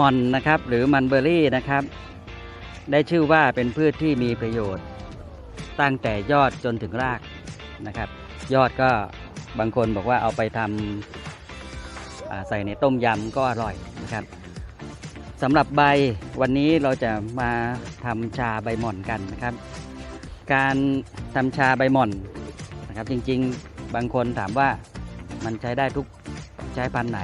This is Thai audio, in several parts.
มอนนะครับ หรือมันเบอร์รี่นะครับ ได้ชื่อว่าเป็นพืชที่มีประโยชน์ ตั้งแต่ยอดจนถึงรากนะครับ ยอดก็บางคนบอกว่าเอาไปทำใส่ในต้มยำก็อร่อยนะครับสำหรับใบวันนี้เราจะมาทำชาใบหม่อนกันนะครับ การทำชาใบหม่อนนะครับ จริงๆบางคนถามว่ามันใช้ได้ทุกใช้พันธุ์ไหน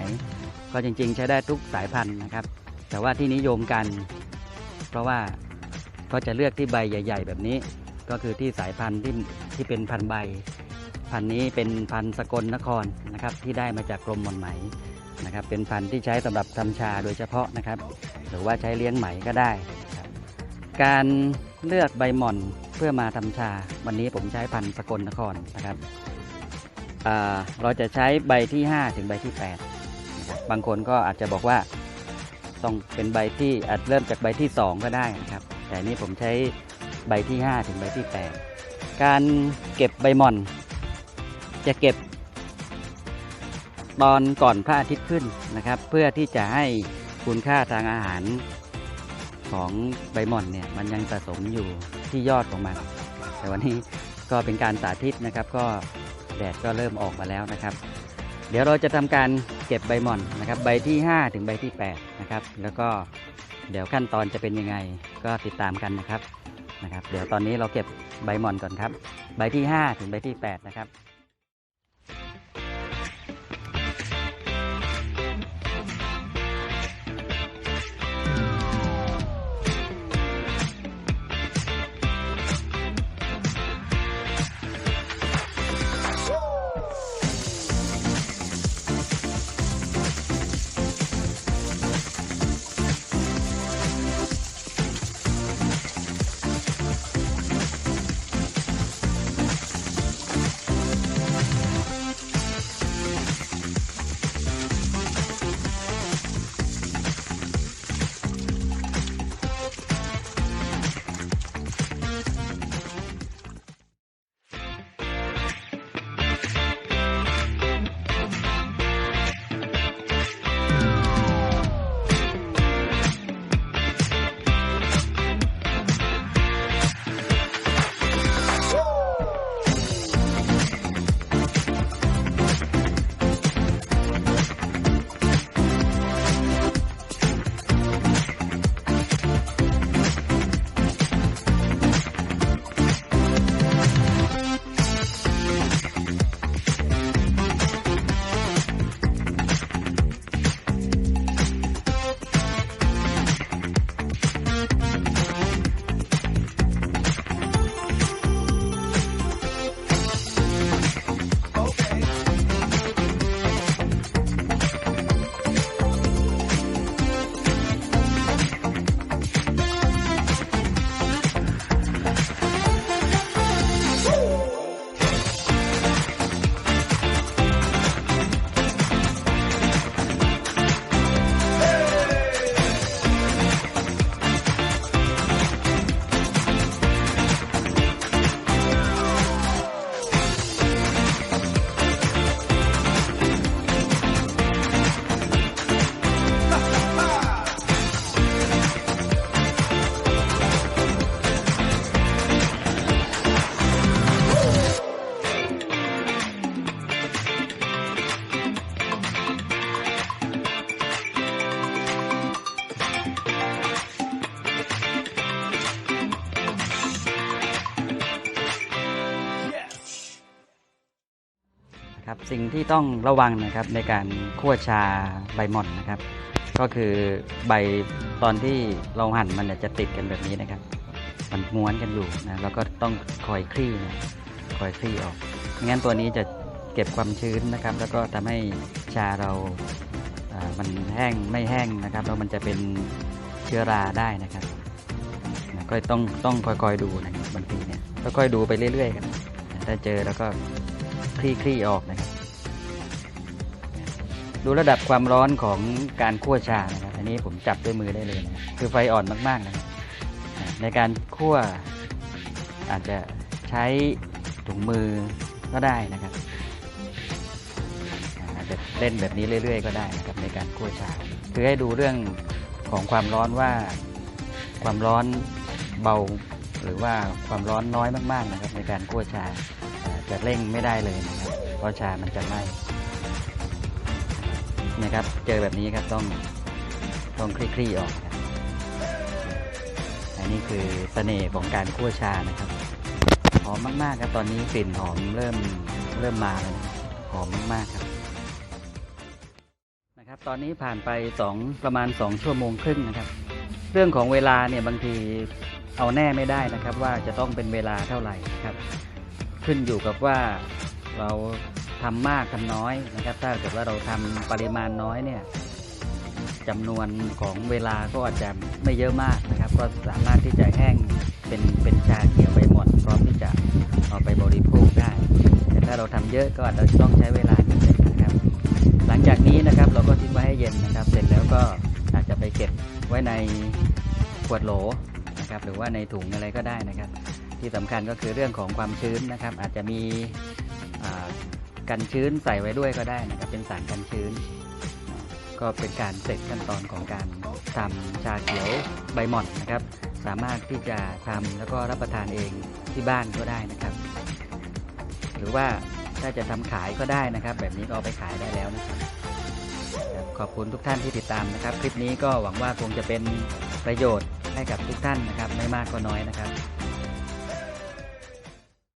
ก็จริงๆ ใช้ได้ทุกสายพันธุ์นะครับ แต่ว่าที่นิยมกัน เพราะว่าก็จะเลือกที่ใบใหญ่ ๆ แบบนี้ ก็คือที่สายพันธุ์ที่ที่เป็นพันธุ์ใบ พันธุ์นี้เป็นพันธุ์สกลนครนะครับ ที่ได้มาจากกรมหม่อนไหมนะครับ เป็นพันธุ์ที่ใช้สำหรับทำชาโดยเฉพาะนะครับ หรือว่าใช้เลี้ยงไหมก็ได้ การเลือกใบหม่อนเพื่อมาทำชา วันนี้ผมใช้พันธุ์สกลนครนะครับเราจะใช้ใบที่ 5 ถึงใบที่8บางคนก็อาจจะบอกว่า ต้องเป็นใบที่อาจเริ่มจากใบที่ 2 ก็ได้นะครับ แต่นี่ผมใช้ใบที่ 5 ถึงใบที่ 8 การเก็บใบหม่อน จะเก็บตอนก่อนพระอาทิตย์ขึ้นนะครับ เพื่อที่จะให้คุณค่าทางอาหารของใบหม่อนเนี่ยมันยังสะสมอยู่ที่ยอดของมัน แต่วันนี้ก็เป็นการสาธิตนะครับ ก็แดดก็เริ่มออกมาแล้วนะครับ เดี๋ยวเราจะทำการเก็บใบหม่อนนะครับ ใบที่ 5 ถึงใบที่8นะครับ แล้วก็เดี๋ยวขั้นตอนจะเป็นยังไงก็ติดตามกันนะครับนะครับ เดี๋ยวตอนนี้เราเก็บใบหม่อนก่อนครับ ใบที่ 5 ถึงใบที่ 8 นะครับ นะครับสิ่งที่ต้องระวังนะครับในการคั่วชาใบหม่อนนะครับ ก็คือใบตอนที่เราหั่นมันเนี่ยจะติดกันแบบนี้นะครับ มันม้วนกันอยู่นะแล้วก็ต้องคอยคลี่นะคอยคลี่ออกงั้นตัวนี้จะเก็บความชื้นนะครับ แล้วก็ทำให้ชาเราอ่ามันแห้งไม่แห้งนะครับแล้วมันจะเป็นเชื้อราได้นะครับก็ต้องต้องคอยๆดูนะครับบางทีเนี่ยค่อยๆดูไปเรื่อยๆครันถ้าเจอแล้วก็ คลี่คลี่ออกนะครับ ดูระดับความร้อนของการคั่วชานะครับ อันนี้ผมจับด้วยมือได้เลยนะค,คือไฟอ่อนมาก ๆ นะครับ ในการคั่วอาจจะใช้ถุงมือก็ได้นะครับอาจจะเล่นแบบนี้เรื่อย ๆ ก็ได้นะครับในการคั่วชา คือให้ดูเรื่องของความร้อนว่าความร้อนเบาหรือว่าความร้อนน้อยมาก ๆ นะครับ ในการคั่วชา จะเร่งไม่ได้เลยนะครับเพราะชามันจะไหม้นะครับ เจอแบบนี้ครับต้องต้องคลี่ๆออกครับอันนี้คือเสน่ห์ของการคั่วชานะครับหอมมากๆครับตอนนี้กลิ่นหอมเริ่มเริ่มมาแล้วนะหอมมากๆครับนะครับ ตอนนี้ผ่านไปสองประมาณสองชั่วโมงครึ่งนะครับ เรื่องของเวลาเนี่ยบางทีเอาแน่ไม่ได้นะครับ ว่าจะต้องเป็นเวลาเท่าไหร่ครับ ขึ้นอยู่กับว่าเราทำมากทำน้อยนะครับ ถ้าเกิดว่าเราทำปริมาณน้อยเนี่ยจำนวนของเวลาก็อาจจะไม่เยอะมากนะครับ ก็สามารถที่จะแห้งเป็นเป็นชาเขียวใบหม่อนพร้อมที่จะเอาไปบริโภคได้ แต่ถ้าเราทำเยอะก็อาจจะต้องใช้เวลานิดหนึงนะครับ หลังจากนี้นะครับเราก็ทิ้งไว้ให้เย็นนะครับ เสร็จแล้วก็อาจจะไปเก็บไว้ในขวดโหลนะครับ หรือว่าในถุงอะไรก็ได้นะครับ ที่สำคัญก็คือเรื่องของความชื้นนะครับ อาจจะมีกันชื้นใส่ไว้ด้วยก็ได้นะครับ เป็นสารกันชื้น ก็เป็นการเสร็จขั้นตอนของการทำชาเขียวใบหม่อนนะครับ สามารถที่จะทำแล้วก็รับประทานเองที่บ้านก็ได้นะครับ หรือว่าถ้าจะทำขายก็ได้นะครับ แบบนี้ก็เอาไปขายได้แล้วนะครับขอบคุณทุกท่านที่ติดตามนะครับ คลิปนี้ก็หวังว่าคงจะเป็นประโยชน์ให้กับทุกท่านนะครับ ไม่มากก็น้อยนะครับ